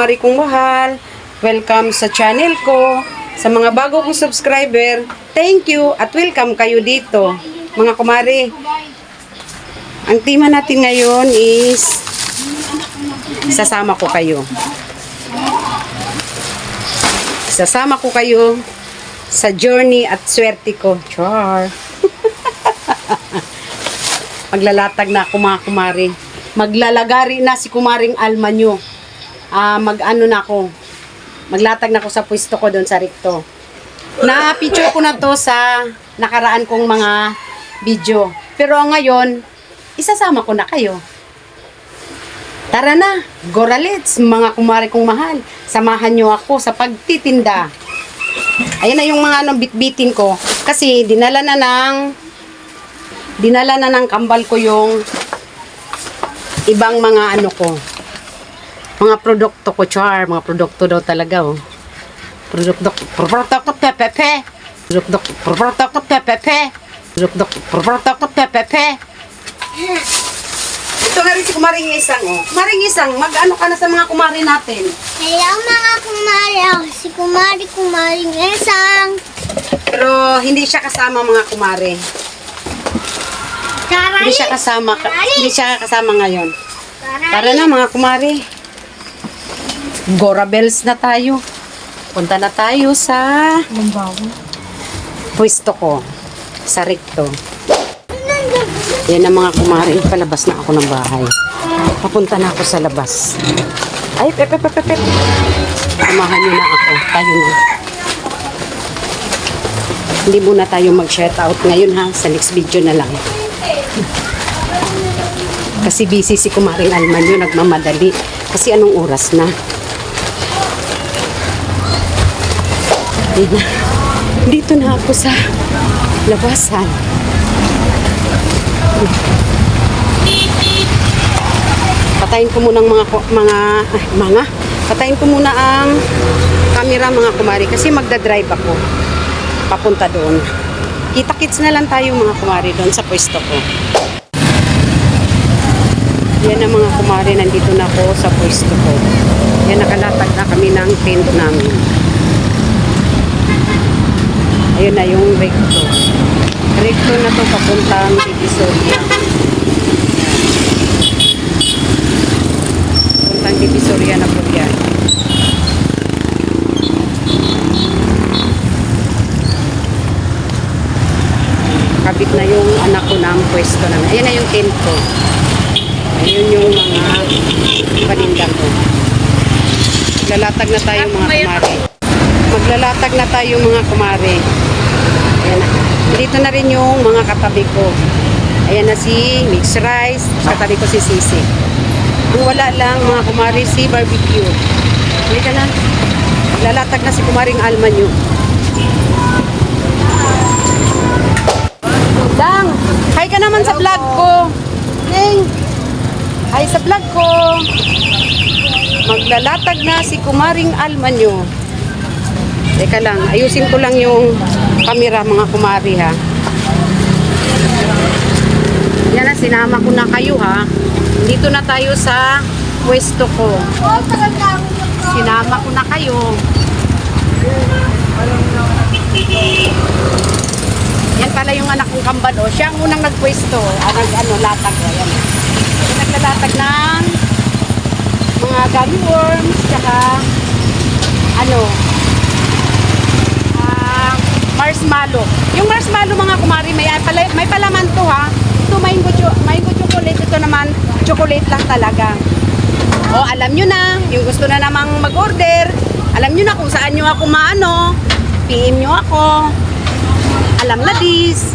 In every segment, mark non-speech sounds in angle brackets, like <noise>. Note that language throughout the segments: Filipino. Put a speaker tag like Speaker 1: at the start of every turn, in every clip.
Speaker 1: kumari kong mahal. Welcome sa channel ko. Sa mga bago kong subscriber, thank you at welcome kayo dito. Mga kumari, ang tema natin ngayon is sasama ko kayo. Sasama ko kayo sa journey at swerte ko. Char. <laughs> Maglalatag na ako mga kumari. Maglalagari na si kumaring Alma nyo. Ah, mag-ano na ako. Maglatag na ako sa pwesto ko doon sa Ricto. Na-picture ko na to sa nakaraan kong mga video. Pero ngayon, isasama ko na kayo. Tara na, Goralets, mga kumari kong mahal. Samahan nyo ako sa pagtitinda. Ayan na yung mga anong bitbitin ko. Kasi dinala na ng dinala na ng kambal ko yung ibang mga ano ko. Mga produkto ko, char. Mga produkto daw talaga, oh. Produkto, produkto ko, pepepe. Produkto, produkto ko, pepepe. Produkto, produkto ko, pepepe. Ito na rin si Kumaring Isang, oh. Kumaring Isang, mag-ano ka na sa mga kumari natin.
Speaker 2: Hello mga kumari, ako si kumari kumaring esang.
Speaker 1: Pero hindi siya kasama mga kumari.
Speaker 2: Taray!
Speaker 1: Hindi siya kasama, hindi siya kasama ngayon. Tara na mga kumari. Gora Bells na tayo. Punta na tayo sa pwesto ko. Sa Ricto. Yan ang mga kumari. Palabas na ako ng bahay. Papunta na ako sa labas. Ay, pepe, pepe, pepe. Samahan niyo na ako. Tayo na. Hindi muna tayo mag-shout out ngayon ha. Sa next video na lang. Kasi busy si Kumaring Alman yun, nagmamadali. Kasi anong oras na? Na. Dito na ako sa labasan. Patayin ko muna ang mga mga ah, mga patayin ko muna ang camera mga kumari kasi magda-drive ako papunta doon. Kita-kits na lang tayo mga kumari doon sa pwesto ko. Yan ang mga kumari, nandito na ako sa pwesto ko. Yan, nakalatag na kami ng tent namin. Ayun na yung recto. Recto na to papuntang Divisoria. Papuntang Divisoria na po yan. Kabit na yung anak ko na ang pwesto namin. Ayan na yung tent ko. Ayun yung mga paninda ko. Maglalatag na tayo mga kumare. Maglalatag na tayo mga kumare. Ayan na. Dito na rin yung mga katabi ko. Ayan na si mixed rice. Katabi ko si Sisi. Kung wala lang mga kumare si barbecue. Hindi ka na. Maglalatag na si kumaring Alman yun. Dang! Hi ka naman sa vlog ko. Ning! Hi sa vlog ko. Maglalatag na si Kumaring Almanyo. Teka lang, ayusin ko lang yung camera mga kumari ha. Yan na, sinama ko na kayo ha. Dito na tayo sa pwesto ko.
Speaker 2: Oh,
Speaker 1: Sinama ko na kayo. Yan pala yung anak kong kambal. O, siya ang unang nagpwesto. Ah, nag, ano, latag. O, yan. Siya naglalatag ng mga gummy worms, tsaka ano, marshmallow. Yung marshmallow mga kumari, may, pala, may palaman to ha. Ito cho- mango chocolate. Ito naman, chocolate lang talaga. O, alam nyo na, yung gusto na namang mag-order, alam nyo na kung saan nyo ako maano, PM nyo ako. Alam na dis.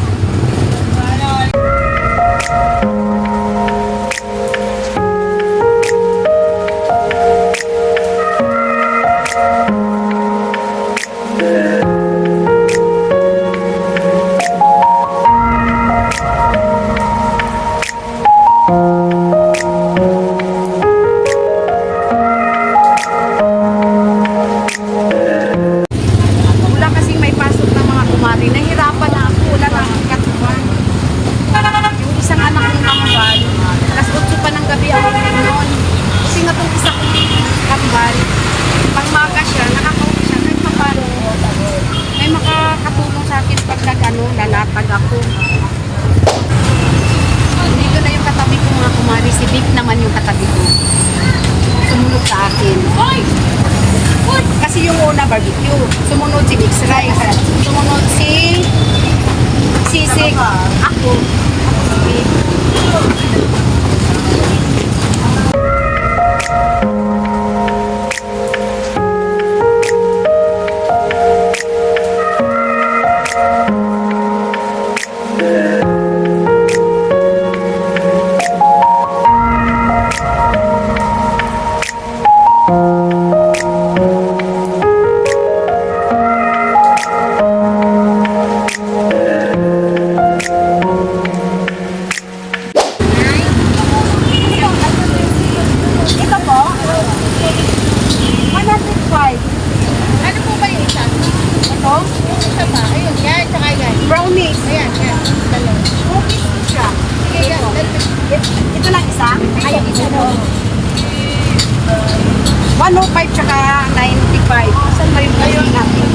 Speaker 1: Ito po? 105.
Speaker 3: Ano po ba yung isa?
Speaker 1: Ito?
Speaker 3: Yung isa pa. Ayun, yan, tsaka yan.
Speaker 1: Brownies.
Speaker 3: Ayan, yan. Dalawa.
Speaker 1: Cookies po siya.
Speaker 3: Sige, yan.
Speaker 1: Ito, ito lang isa?
Speaker 3: Ay, isa daw.
Speaker 1: 105 tsaka 95. Saan ba yung ayun natin?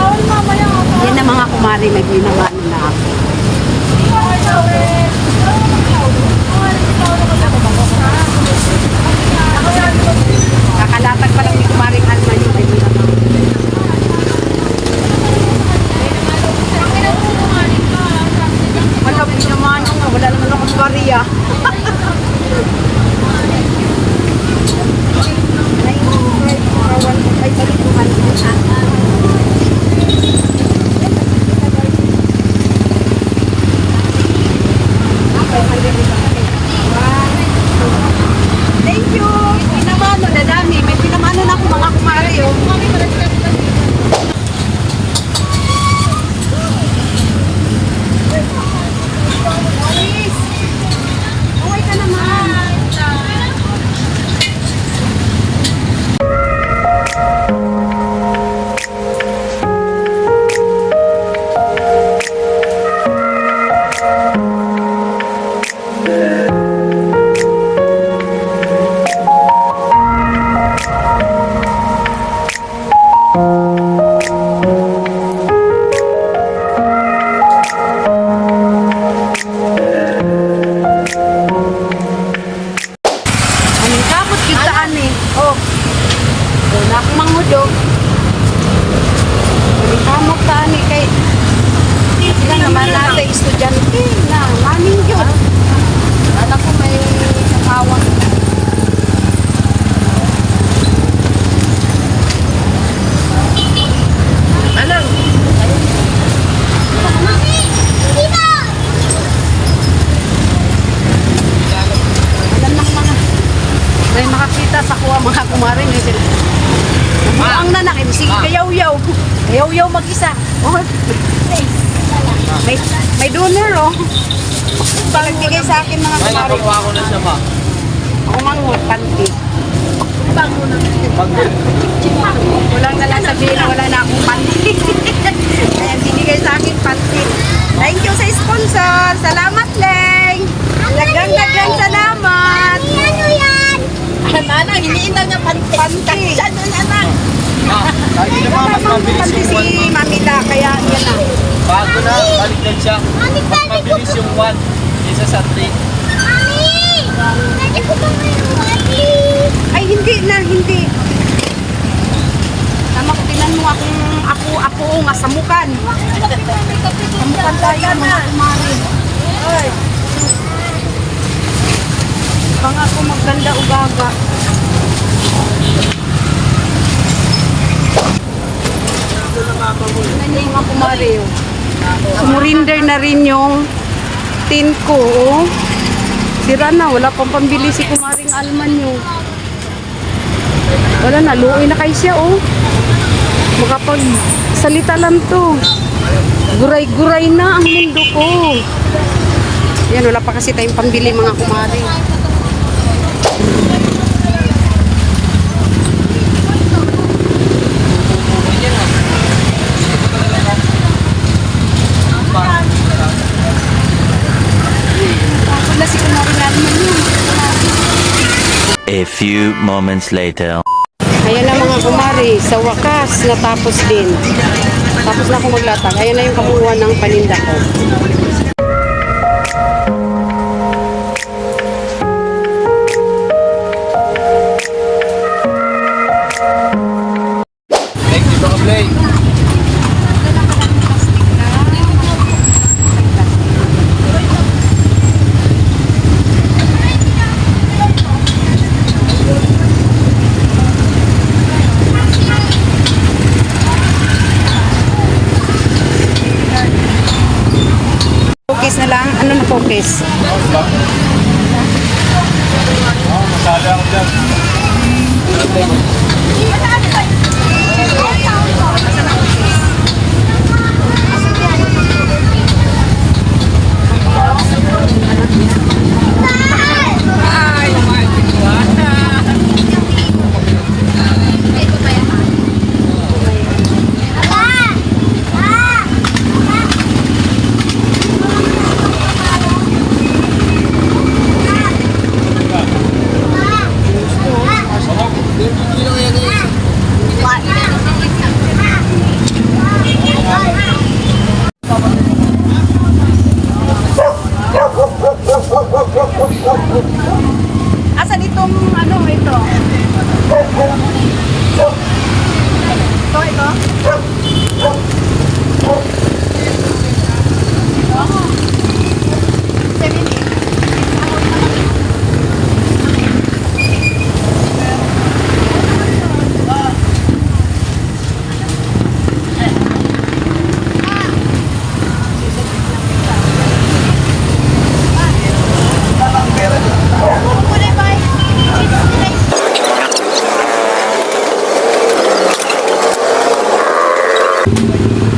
Speaker 1: Yan na mga kumari, may binamano na ako. Kakalatag pa lang ni kumaring Alma Anong kamot taan eh kay sila naman natin estudyante na maning yun. Anak ko may nakawang.
Speaker 3: Alam.
Speaker 1: Alam ng mga may makakita sa kuha mga kumarin eh sila. Ang nanak, eh, sige kayaw-yaw. Kayaw-yaw mag-isa. Oh. May, may donor oh. Nagbigay sa akin mga
Speaker 4: May
Speaker 1: kumarin.
Speaker 4: nakuha ko na siya ma.
Speaker 1: Ako manghot, panty.
Speaker 4: Pag
Speaker 1: Walang na lang sabihin na wala na akong panty. <laughs> Kaya binigay sa akin panty. Thank you sa sponsor. Salamat, Leng. Dagang dagang salamat.
Speaker 3: Mana, hiniindaw niya panty.
Speaker 1: Panty.
Speaker 3: Ano yan, anak?
Speaker 4: sabi na ma, mas mabilis yung one
Speaker 1: si
Speaker 4: ma.
Speaker 1: Mamila. Kaya yan na.
Speaker 4: Bago na, baliktad siya.
Speaker 2: Mami,
Speaker 4: Mas
Speaker 2: pwede ko
Speaker 4: mabilis yung one. Isa sa three.
Speaker 2: Mami! Pwede ko ba ngayon, please?
Speaker 1: Ay, hindi na, hindi. Tama ko, tinan mo akong ako, ako nga samukan. Samukan tayo mga kumari. Ay. Bang ako maganda ugaga. Oh. Sumurinder na rin yung tin ko. Oh. Sira na, wala pang pambili si kumaring alman yung. Wala na, luoy na kay siya, oh. Makapag salita lang to. Guray-guray na ang mundo ko. Yan, wala pa kasi tayong pambili mga kumari. Na si kumaring alman yun.
Speaker 5: A few moments later.
Speaker 1: Ayan na mga kumari, sa wakas natapos din. Tapos na ako maglatag. Ayan na yung kabuuan ng paninda ko. Ano na focus?
Speaker 4: Oh, masali ako dyan.